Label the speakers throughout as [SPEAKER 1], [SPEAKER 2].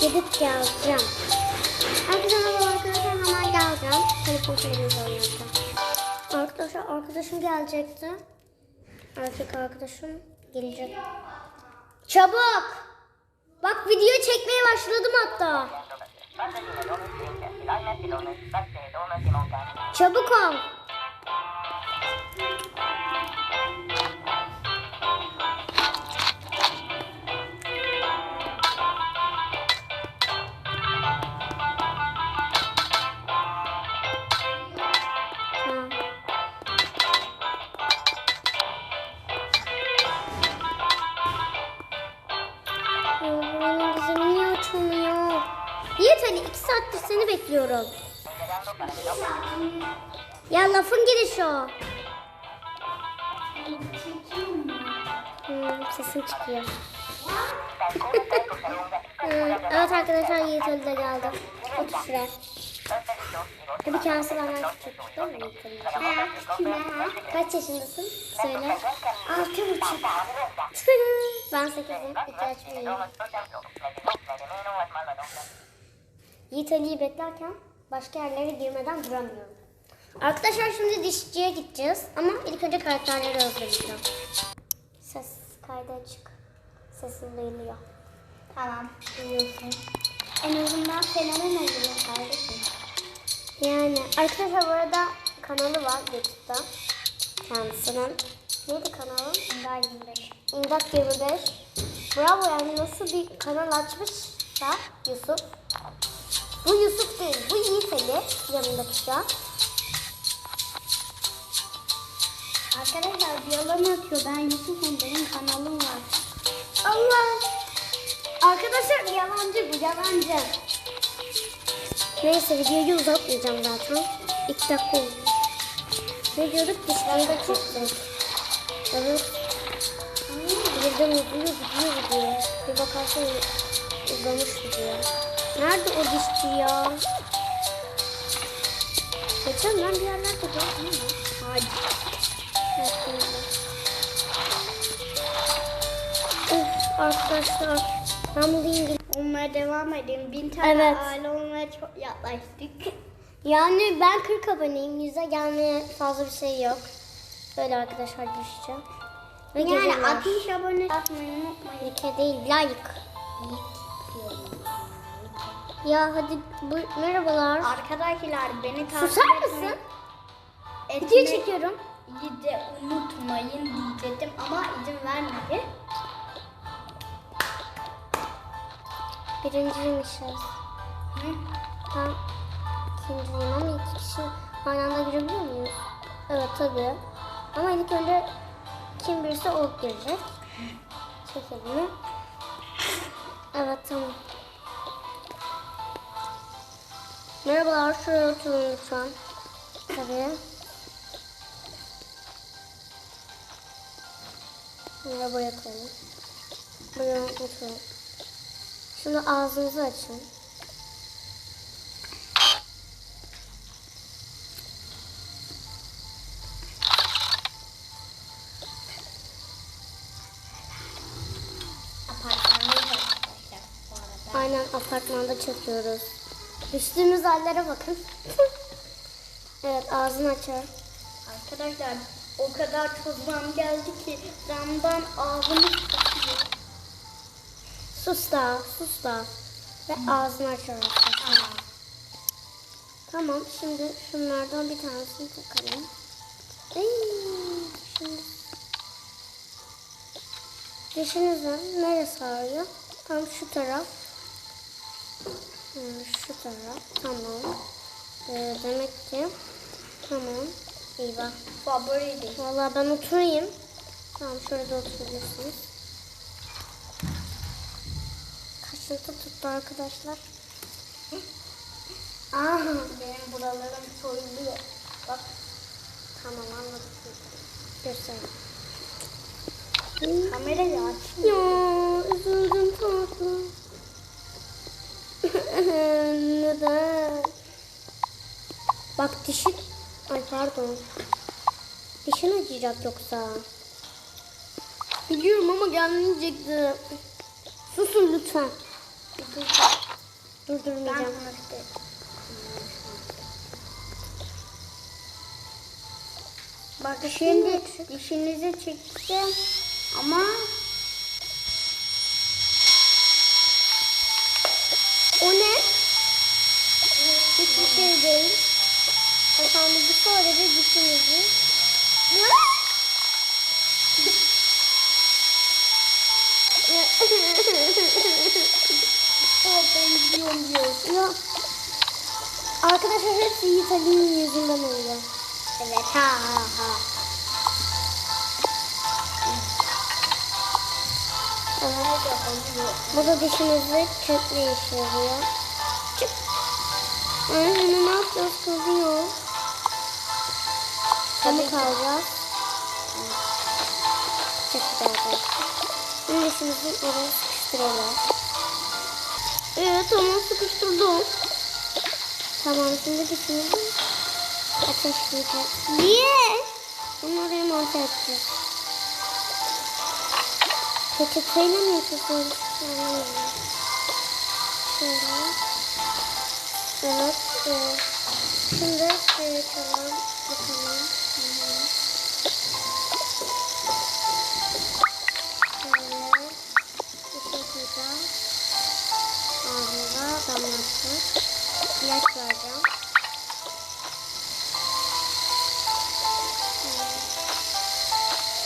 [SPEAKER 1] Gidip geleceğim. Herkese merhaba arkadaşlar hemen geleceğim. Telefon televizyon yapacağım. Arkadaşlar arkadaşım gelecekti. Erkek arkadaşım gelecek. Çabuk! Bak video çekmeye başladım hatta. Çabuk ol. Seni bekliyorum. Ya lafın gelişi o. Hmm, sesim çıkıyor. Hmm, evet arkadaşlar Yiğit Ali de geldi. Otur şuraya. Tabii kendisi benden küçük değil mi Yiğit ha. Kaç yaşındasın? Söyle. Altı buçuk. ben sekizim. İhtiyaç büyüğüm. Yiğit Ali'yi beklerken başka yerlere girmeden duramıyorum. Arkadaşlar şimdi dişçiye gideceğiz ama ilk önce karakterleri hazırlayacağım. Ses kaydı açık. Sesim duyuluyor. Tamam, duyuyorsun. En azından fenomen oluyor kardeşim. Yani arkadaşlar bu arada kanalı var YouTube'da. Kendisinin. Neydi kanalı? İmdat 25. İmdat 25. Bravo yani nasıl bir kanal açmışsa Yusuf. Bu Yusuf değil, bu Yiğit Ali yanındaki şu an. Arkadaşlar bir yalan atıyor. Ben Yusuf'um, benim kanalım var. Allah! Arkadaşlar yalancı bu, yalancı. Neyse videoyu uzatmayacağım zaten. İki dakika oldu. Ne diyorduk? Dişleri de çektik. Evet. Birden uzuyor, gidiyor, gidiyor. Bir bakarsan uzamış gidiyor. Nerede o dişçi ya? Geçen ben bir yerlerde gördüm? Hadi. Üf, arkadaşlar ben bunu İngiliz...
[SPEAKER 2] Olmaya devam edeyim. Bin tane
[SPEAKER 1] Evet.
[SPEAKER 2] aile olmaya çok yaklaştık.
[SPEAKER 1] Yani ben 40 aboneyim. Yüze gelmeye fazla bir şey yok. Böyle arkadaşlar düşeceğim. Ve
[SPEAKER 2] Yani
[SPEAKER 1] geliyorlar.
[SPEAKER 2] 60 abone atmayı unutmayın.
[SPEAKER 1] Like değil, like. Ya hadi bu, merhabalar.
[SPEAKER 2] Arkadaşlar beni takip
[SPEAKER 1] Susar mısın? Video
[SPEAKER 2] etmeyi
[SPEAKER 1] çekiyorum.
[SPEAKER 2] de unutmayın diyecektim ama izin vermedi.
[SPEAKER 1] Birinciymişiz.
[SPEAKER 2] Hı?
[SPEAKER 1] Ben ikinciyim ama iki kişi aynı anda girebiliyor muyuz? Evet tabii. Ama ilk önce kim birisi o girecek. Çekelim. Evet tamam. Merhabalar şuraya oturun lütfen. Tabii. Buraya buraya koyalım. Buraya oturun. Şimdi ağzınızı açın. Aynen apartmanda çekiyoruz. Düştüğümüz hallere bakın. evet ağzını açar.
[SPEAKER 2] Arkadaşlar o kadar çok zam geldi ki zamdan ağzımız tutuyor.
[SPEAKER 1] Sus da, sus da. Ve ağzını açar arkadaşlar. Tamam şimdi şunlardan bir tanesini takalım. Ay, şimdi. Dişinizin neresi ağrıyor? Tam şu taraf. Şu taraf. Tamam. Ee, demek ki tamam. Eyvah.
[SPEAKER 2] Favoriydi.
[SPEAKER 1] Vallahi ben oturayım. Tamam şöyle de oturabilirsiniz. Kaşıntı tuttu arkadaşlar.
[SPEAKER 2] Aa, benim buralarım soyuluyor.
[SPEAKER 1] Bak. Tamam anladım. Göstereyim.
[SPEAKER 2] Kamerayı aç.
[SPEAKER 1] Ya üzüldüm tatlım. Bak dişin... Ay pardon. Dişin acıyacak yoksa. Biliyorum ama gelmeyecekti. Susun lütfen. Durdurmayacağım.
[SPEAKER 2] Bak şimdi dişinizi çekeceğim ama
[SPEAKER 1] O ne? Hiçbir şey değil. Efendim bu sadece dişimizi.
[SPEAKER 2] o ben biliyorum diyor.
[SPEAKER 1] ya. Arkadaşlar hepsi Yiğit Ali'nin yüzünden oluyor.
[SPEAKER 2] Evet ha ha ha.
[SPEAKER 1] Bu da dişimizi kökle işe yarıyor. Çık. Ay, bunu ne yapacağız kızıyor. Pamuk alacağız. Çok güzel arkadaşlar. Şimdi dişimizi oraya sıkıştıralım. Evet tamam sıkıştırdım. Tamam şimdi dişimizi ateşleyeceğiz. Niye? Bunu oraya monte edeceğiz. Peçeteyle mi? Anlamıyorum. Şöyle. Evet. evet. Şimdi şey yapalım. Bakalım. Şöyle. Şey koyacağız. Ağzına damlattı. İlaç vereceğim.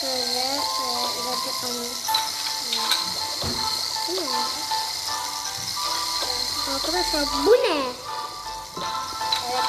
[SPEAKER 1] Şöyle e, ilacı alayım. Bu ne? Arkadaşlar bu ne?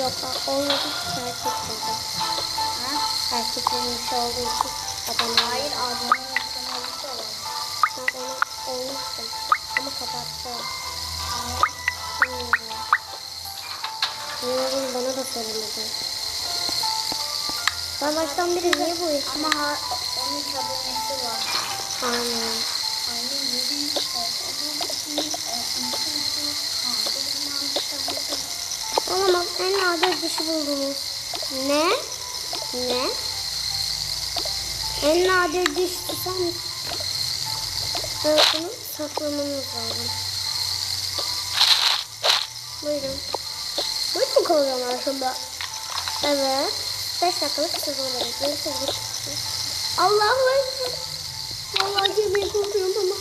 [SPEAKER 1] Yok olmadı erkek dedi.
[SPEAKER 2] Ha?
[SPEAKER 1] Erkeklerin işi olduğu için abone
[SPEAKER 2] Hayır abone olması olan.
[SPEAKER 1] Ben onu olmuştum ama kapattım. Bilmiyorum. Bilmiyorum bana da söylemedi. Ben baştan beri niye bu iş?
[SPEAKER 2] Ama ha, onun abonesi var.
[SPEAKER 1] Aynen Olamaz en nadir dişi buldunuz. Ne? Ne? En nadir diş sen. Evet bunu saklamamız lazım. Buyurun. Buyurun kalacağım aslında. Evet. 5 dakikalık sezon bekliyoruz. Allah'ım ekber. Vallahi yemeği korkuyorum ama.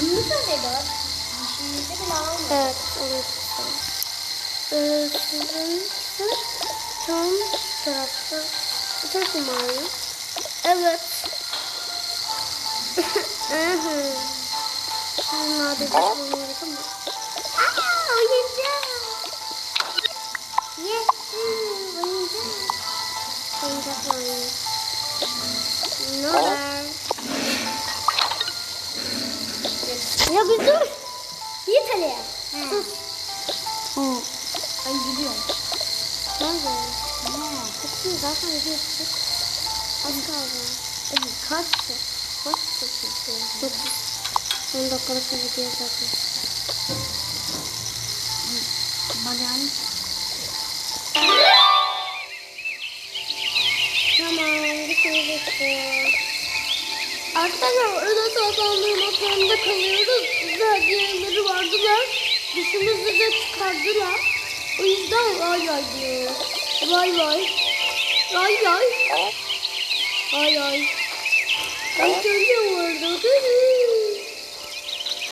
[SPEAKER 2] Bunu bile almıyor.
[SPEAKER 1] Evet, evet. Ee, sizin ise tam tarafta bu tarafı mı ağrıyor? Evet. Aha. Sizin nadir bir bulmuyoruz ama. Aa, oyuncak. Yes, oyuncak. Oyuncakla oynuyor. Ne haber? Ya bir dur. Zaten geçtik. Az kaldı. Evet, kaçtı? Kaçtı çünkü? Dokuz. On dakikalık bir video zaten.
[SPEAKER 2] Bacağını
[SPEAKER 1] Tamam, bir şey bitti. Arkadaşlar öyle saklandığım otelinde kalıyoruz. Güzel diğerleri vardılar. Dişimizi de çıkardılar. O yüzden vay vay diyoruz. Vay vay. Vay vay. Vay vay. Ben görüyorum orada.